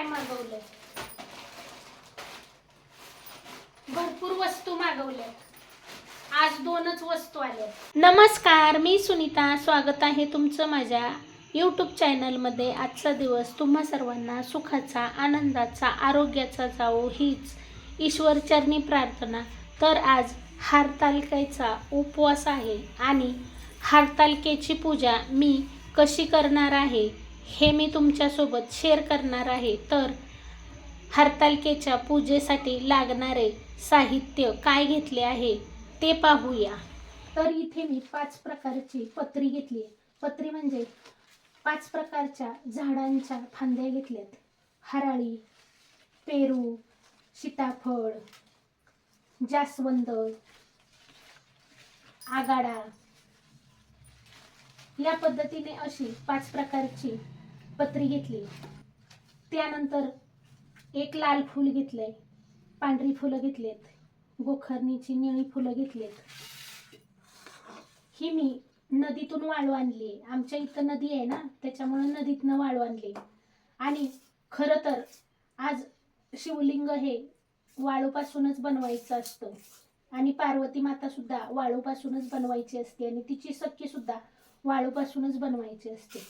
काय मागवलंय भरपूर वस्तू मागवल्यात आज दोनच वस्तू आल्या. नमस्कार मी सुनीता. स्वागत आहे तुमचं माझ्या यूट्यूब चॅनलमध्ये आजचा दिवस तुम्हा सर्वांना सुखाचा आनंदाचा आरोग्याचा जावो हीच ईश्वरचरणी प्रार्थना. तर आज हारतालिकेचा उपवास आहे आणि हारतालिकेची पूजा मी कशी करणार आहे हे मी तुमच्यासोबत शेअर करणार आहे. तर हरतालिकेच्या पूजेसाठी लागणारे साहित्य काय घेतले आहे ते पाहूया. तर इथे मी पाच प्रकारची पत्री घेतली आहे. पत्री म्हणजे पाच प्रकारच्या झाडांच्या फांद्या घेतल्यात. हराळी पेरू सीताफळ जास्वंद आगाडा या पद्धतीने अशी पाच प्रकारची पत्री घेतली. त्यानंतर एक लाल फूल घेतले पांढरी फुलं घेतलेत गोखरणीची निळी फुलं घेतलेत. ही मी नदीतून वाळू आणली. आमच्या इथं नदी आहे ना त्याच्यामुळे नदीतनं वाळू आणली. आणि खरं तर आज शिवलिंग हे वाळूपासूनच बनवायचं असतं. आणि पार्वती माता सुद्धा वाळूपासूनच बनवायची असते आणि तिची सख्खी सुद्धा वाळूपासूनच बनवायची असते.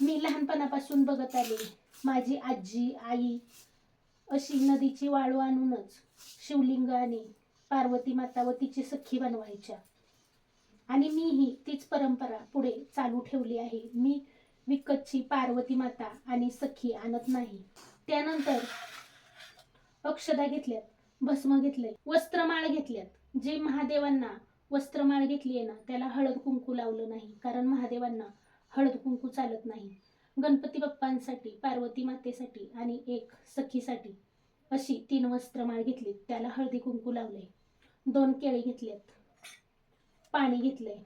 मी लहानपणापासून बघत आले माझी आजी आई अशी नदीची वाळू आणूनच शिवलिंग आणि पार्वती माता व तिची सख्खी बनवायच्या. आणि मीही तीच परंपरा पुढे चालू ठेवली आहे. मी विकतची पार्वती माता आणि सखी आणत नाही. त्यानंतर अक्षदा घेतल्यात भस्म घेतले वस्त्रमाळ घेतल्यात जे महादेवांना वस्त्रमाळ घेतली आहे ना त्याला हळद कुंकू लावलं नाही. कारण महादेवांना हळद कुंकू चालत नाही. गणपती बाप्पांसाठी पार्वती मातेसाठी आणि एक सखीसाठी अशी तीन वस्त्रमाळ घेतली त्याला हळदी कुंकू लावले दोन केळी घेतलेत. पाणी घेतलंय.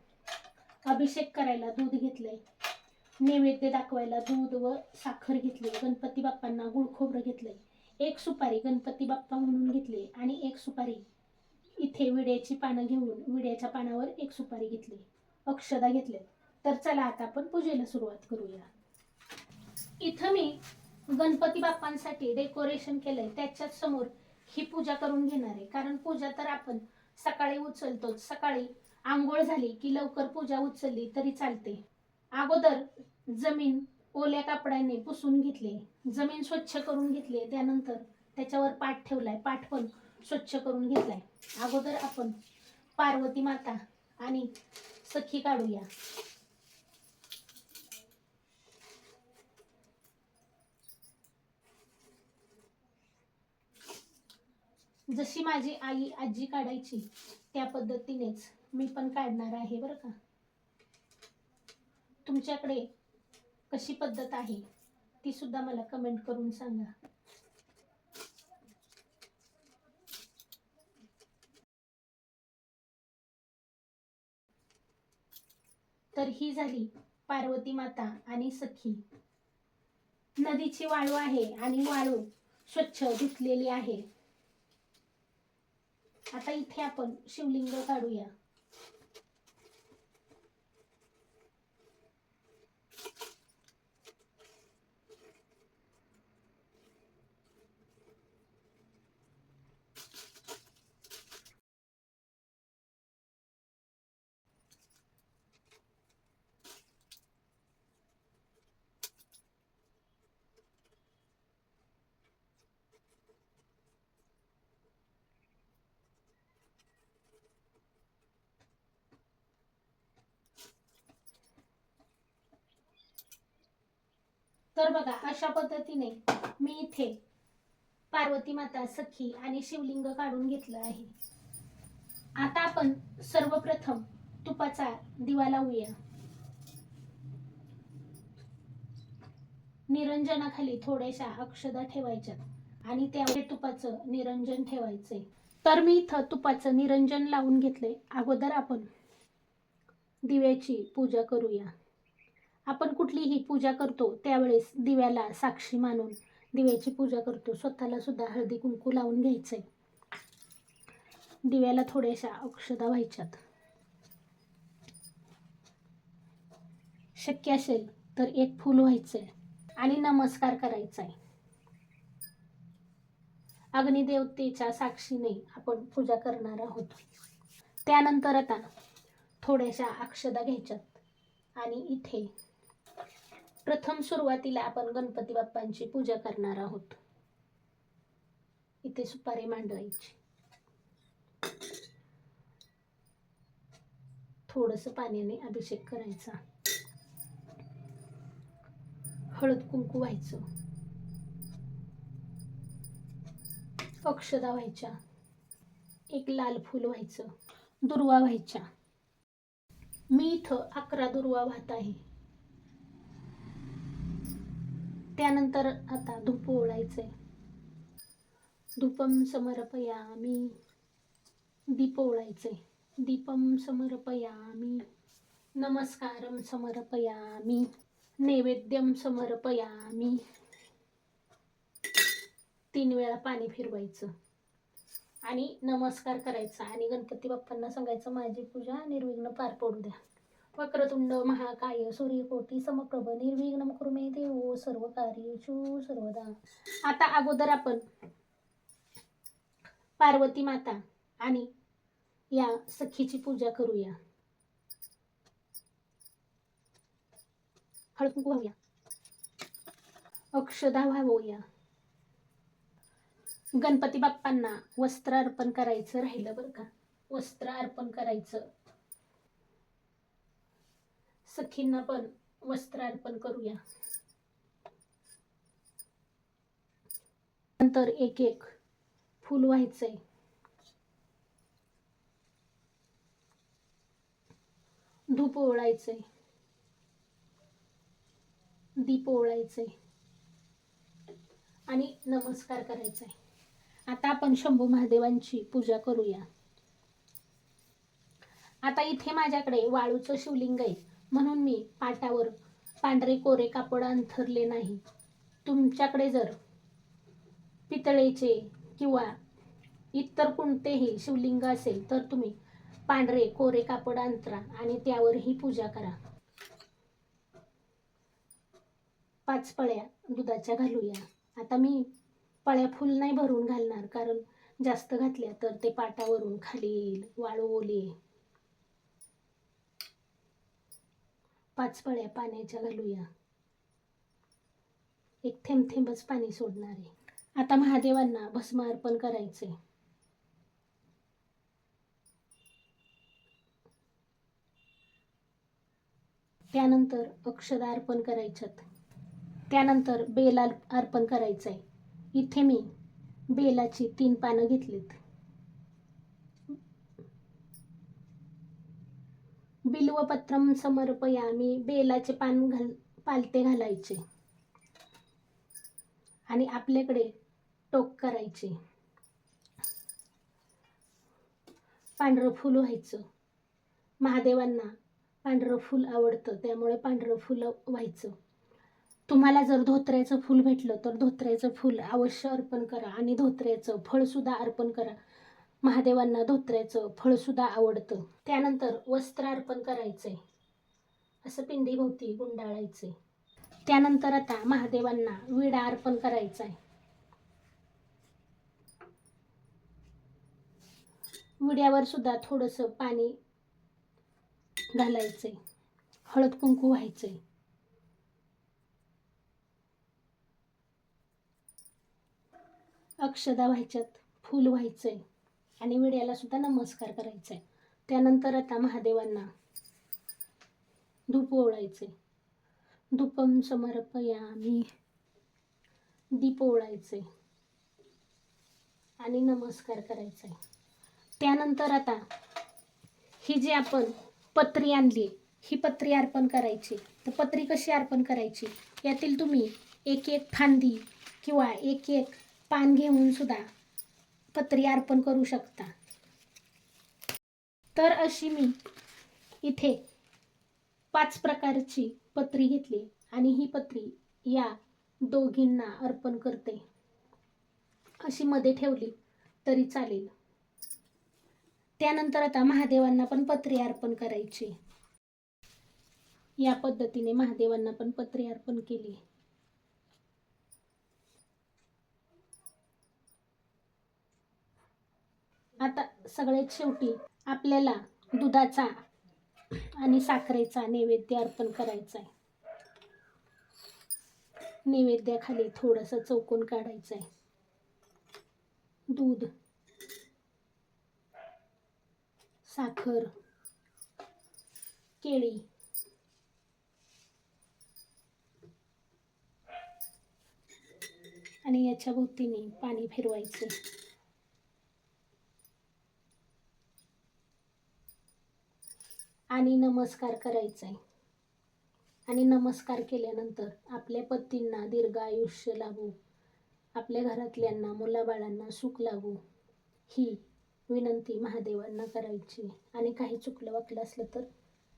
अभिषेक करायला दूध घेतलंय. नैवेद्य दाखवायला दूध व साखर घेतली. गणपती बाप्पांना गुळखोबरं घेतलंय. एक सुपारी गणपती बाप्पा म्हणून घेतली आणि एक सुपारी इथे विड्याची पानं घेऊन विड्याच्या पानावर एक सुपारी घेतली अक्षदा घेतले तर चला आता आपण पूजेला सुरुवात करूया. इथं मी गणपती बाप्पांसाठी डेकोरेशन केलंय त्याच्याच समोर ही पूजा करून घेणार आहे. कारण पूजा तर आपण सकाळी उचलतोच. सकाळी आंघोळ झाली की लवकर पूजा उचलली तरी चालते. अगोदर जमीन ओल्या कापडाने पुसून घेतली. जमीन स्वच्छ करून घेतली. त्यानंतर त्याच्यावर पाठ ठेवलाय. पाठ पण स्वच्छ करून घेतलाय. अगोदर आपण पार्वती माता आणि सखी काढूया. जशी माझी आई आजी काढायची त्या पद्धतीनेच मी पण काढणार आहे बरं का? तुमच्याकडे कशी पद्धत आहे? ती सुद्धा मला कमेंट करून सांगा. तर ही झाली पार्वती माता आणि सखी. नदीची वाळू आहे आणि वाळू स्वच्छ धुतलेली आहे. आता इथे आपण शिवलिंग काढूया. तर बघा अशा पद्धतीने मी इथे पार्वती माता सखी आणि शिवलिंग काढून घेतलं आहे. आता आपण सर्वप्रथम तुपाचा दिवा लावूया. निरंजनाखाली थोड्याशा अक्षदा ठेवायच्यात आणि त्यामुळे तुपाचं निरंजन ठेवायचंय. तर मी इथं तुपाचं निरंजन लावून घेतलंय. अगोदर आपण दिव्याची पूजा करूया. आपण कुठलीही पूजा करतो त्यावेळेस दिव्याला साक्षी मानून दिव्याची पूजा करतो. स्वतःला सुद्धा हळदी कुंकू लावून घ्यायचंय. दिव्याला थोड्याशा अक्षदा व्हायच्यात. शक्य असेल तर एक फूल व्हायचंय आणि नमस्कार करायचा आहे अग्निदेवतेच्या साक्षीने आपण पूजा करणार आहोत. त्यानंतर आता थोड्याशा अक्षदा घ्यायच्यात आणि इथे प्रथम सुरुवातीला आपण गणपती बाप्पांची पूजा करणार आहोत. इथे सुपारी मांडवायची. थोडस पाण्याने अभिषेक करायचा. हळद कुंकू व्हायचं. अक्षदा व्हायच्या. एक लाल फूल व्हायचं. दुर्वा व्हायच्या. मी इथं अकरा दुर्वा वाहत आहे. त्यानंतर आता धूप ओळायचं आहे धूपम समर्पयामी दीप ओळायचे दीपम समर्पयामी नमस्कारम समर्पयामी नैवेद्यम समर्पयामी तीन वेळा पाणी फिरवायचं. आणि नमस्कार करायचा. आणि गणपती बाप्पांना सांगायचं माझी पूजा निर्विघ्न पार पडू द्या. वक्रतुंड महाकाय सूर्यकोटी समप्रभ निर्विघ्न कुर्मे देव सर्व कार्येषु सर्वदा. आता अगोदर आपण पार्वती माता आणि या सखीची पूजा करूया. हळद कुंकू अक्षदा व्हावूया गणपती बाप्पांना वस्त्र अर्पण करायचं राहिलं बरं का? वस्त्र अर्पण करायचं. सखींना पण वस्त्र अर्पण करूया. नंतर एक एक फूल व्हायचंय. धूप ओळायचंय दीप ओळायचंय आणि नमस्कार करायचा आहे आता आपण शंभू महादेवांची पूजा करूया. आता इथे माझ्याकडे वाळूचं शिवलिंग आहे. म्हणून मी पाटावर पांढरे कोरे कापड अंथरले नाही. तुमच्याकडे जर पितळेचे किंवा इतर कोणतेही शिवलिंग असेल तर तुम्ही पांढरे कोरे कापड अंतरा आणि त्यावर ही पूजा करा. पाच पळ्या दुधाच्या घालूया. आता मी पळ्या फुल नाही भरून घालणार कारण जास्त घातल्या तर ते पाटावरून खाली येईल वाळू ओली पाच पळ्या पाण्याच्या घालूया. एक थेंब थेंबच पाणी सोडणार आहे. आता महादेवांना भस्म अर्पण करायचे त्यानंतर अक्षदा अर्पण करायच्यात. त्यानंतर बेल अर्पण करायचं आहे इथे मी बेलाची तीन पानं घेतलीत. बिल्वपत्रम समर्पयामी बेलाचे पान घाल पालते घालायचे. आणि आपल्याकडे टोक करायचे. पांढरं फुल व्हायचं. महादेवांना पांढरं फुल आवडतं त्यामुळे पांढरं फुल व्हायचं. तुम्हाला जर धोत्र्याचं फूल भेटलं तर धोत्र्याचं फूल अवश्य अर्पण करा आणि धोत्र्याचं फळसुद्धा अर्पण करा. महादेवांना धोत्र्याचं फळसुद्धा आवडतं. त्यानंतर वस्त्र अर्पण करायचंय असं पिंडीभोवती गुंडाळायचे. त्यानंतर आता महादेवांना विडा अर्पण करायचा आहे विड्यावर सुद्धा थोडंसं पाणी घालायचंय हळद कुंकू व्हायचंय अक्षदा व्हायच्यात फूल व्हायचंय आणि विड्याला सुद्धा नमस्कार करायचा आहे त्यानंतर आता महादेवांना धूप ओळायचे धूपम समर्पयामी. दीप ओळायचे आणि नमस्कार करायचा आहे त्यानंतर आता ही जी आपण पत्री आणली ही पत्री अर्पण करायची. तर पत्री कशी अर्पण करायची? यातील तुम्ही एक एक फांदी किंवा एक एक पान घेऊन सुद्धा पत्री अर्पण करू शकता. तर अशी मी इथे पाच प्रकारची पत्री घेतली आणि ही पत्री या दोघींना अर्पण करते. अशी मध्ये ठेवली तरी चालेल. त्यानंतर आता महादेवांना पण पत्री अर्पण करायची. या पद्धतीने महादेवांना पण पत्री अर्पण केली. आता सगळ्यात शेवटी आपल्याला दुधाचा आणि साखरेचा नैवेद्य अर्पण करायचा आहे. नैवेद्याखाली थोडंसं चौकोन काढायचं आहे. दूध साखर केळी आणि याच्या भोवतीने पाणी फिरवायचे आणि नमस्कार करायचा आहे आणि नमस्कार केल्यानंतर आपल्या पत्नींना दीर्घ आयुष्य लागू. आपल्या घरातल्यांना मुलाबाळांना सुख लागू. ही विनंती महादेवांना करायची. आणि काही चुकलं वाकलं असलं तर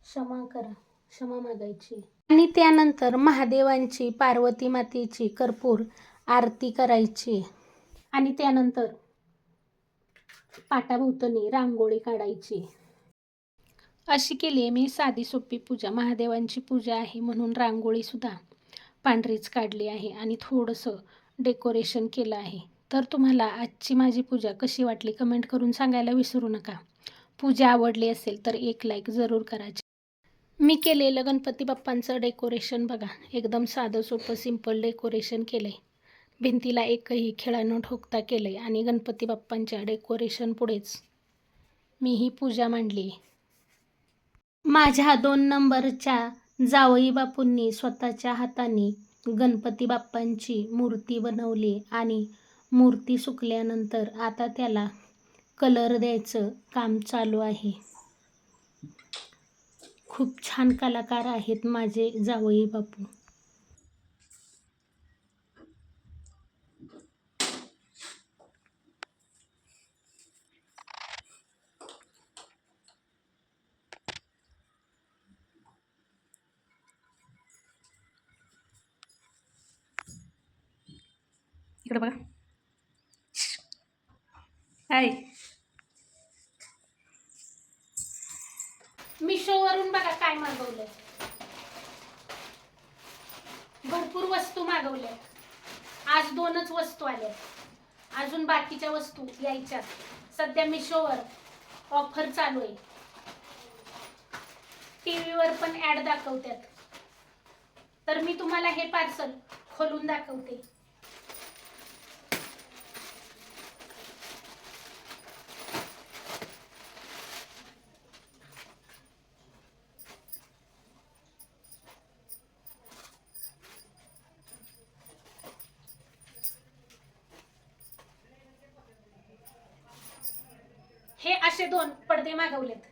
क्षमा करा क्षमा मागायची. आणि त्यानंतर महादेवांची पार्वती मातेची कर्पूर आरती करायची. आणि त्यानंतर पाटाभोवतणी रांगोळी काढायची. अशी केली आहे मी साधी सोपी पूजा महादेवांची पूजा आहे म्हणून रांगोळीसुद्धा पांढरीच काढली आहे आणि थोडंसं डेकोरेशन केलं आहे. तर तुम्हाला आजची माझी पूजा कशी वाटली कमेंट करून सांगायला विसरू नका. पूजा आवडली असेल तर एक लाईक जरूर करायची मी केलेलं गणपती बाप्पांचं डेकोरेशन बघा एकदम साधं सोपं सिंपल डेकोरेशन केलं आहे भिंतीला एकही खिळा न ठोकता केलं आहे आणि गणपती बाप्पांच्या डेकोरेशन पुढेच मी ही पूजा मांडली. आहे माझ्या दोन नंबरच्या जावई बापूंनी स्वतःच्या हाताने गणपती बाप्पांची मूर्ती बनवली आणि मूर्ती सुकल्यानंतर आता त्याला कलर द्यायचं काम चालू आहे. खूप छान कलाकार आहेत माझे जावई बापू. इकडे बघा. हाय मिशोवरून बघा काय मागवलंय. भरपूर वस्तू मागवल्या. आज दोनच वस्तू आल्या. अजून बाकीच्या वस्तू यायच्या. सध्या मिशोवर ऑफर चालू आहे. टीव्हीवर पण ऍड दाखवतात तर मी तुम्हाला हे पार्सल खोलून दाखवते हे असे दोन पडदे मागवलेत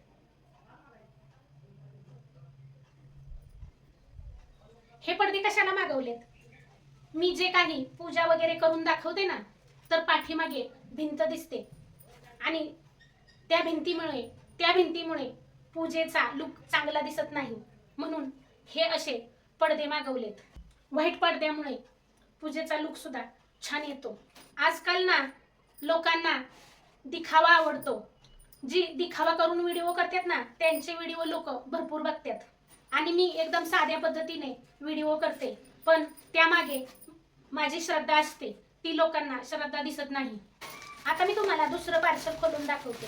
हे पडदे कशाला मागवलेत? मी जे काही पूजा वगैरे करून दाखवते ना तर पाठीमागे भिंत दिसते. आणि त्या भिंतीमुळे त्या भिंतीमुळे पूजेचा लुक चांगला दिसत नाही. म्हणून हे असे पडदे मागवलेत. व्हाईट पडद्यामुळे पूजेचा लुक सुद्धा छान येतो. आजकाल ना लोकांना दिखावा आवडतो. जी दिखावा करून व्हिडिओ करतात ना त्यांचे व्हिडिओ लोक भरपूर बघतात. आणि मी एकदम साध्या पद्धतीने व्हिडिओ करते. पण त्यामागे माझी श्रद्धा असते. ती लोकांना श्रद्धा दिसत नाही. आता मी तुम्हाला दुसरं पार्सल खोलून दाखवते.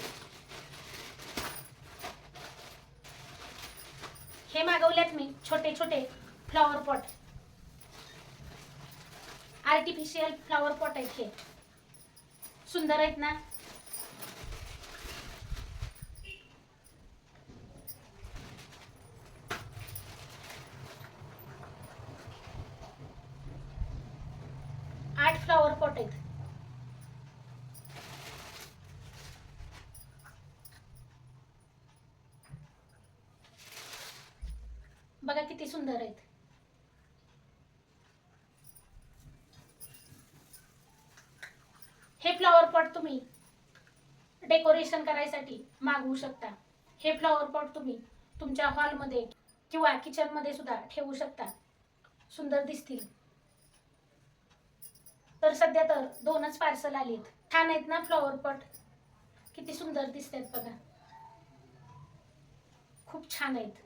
हे मागवल्यात मी छोटे छोटे flower pot artificial flower pot आहेत हे. सुंदर आहेत ना आठ फ्लॉवर पॉट आहेत बघा किती सुंदर आहेत. हे फ्लॉवर पॉट तुम्ही डेकोरेशन करायसाठी मागवू शकता. हे फ्लॉवर पॉट तुम्ही तुमच्या हॉलमध्ये किंवा किचनमध्ये सुद्धा ठेवू शकता. सुंदर दिसतील. तर सध्या तर दोनच पार्सल आलीत. छान आहेत ना फ्लॉवर पॉट किती सुंदर दिसतात बघा. खूप छान आहेत.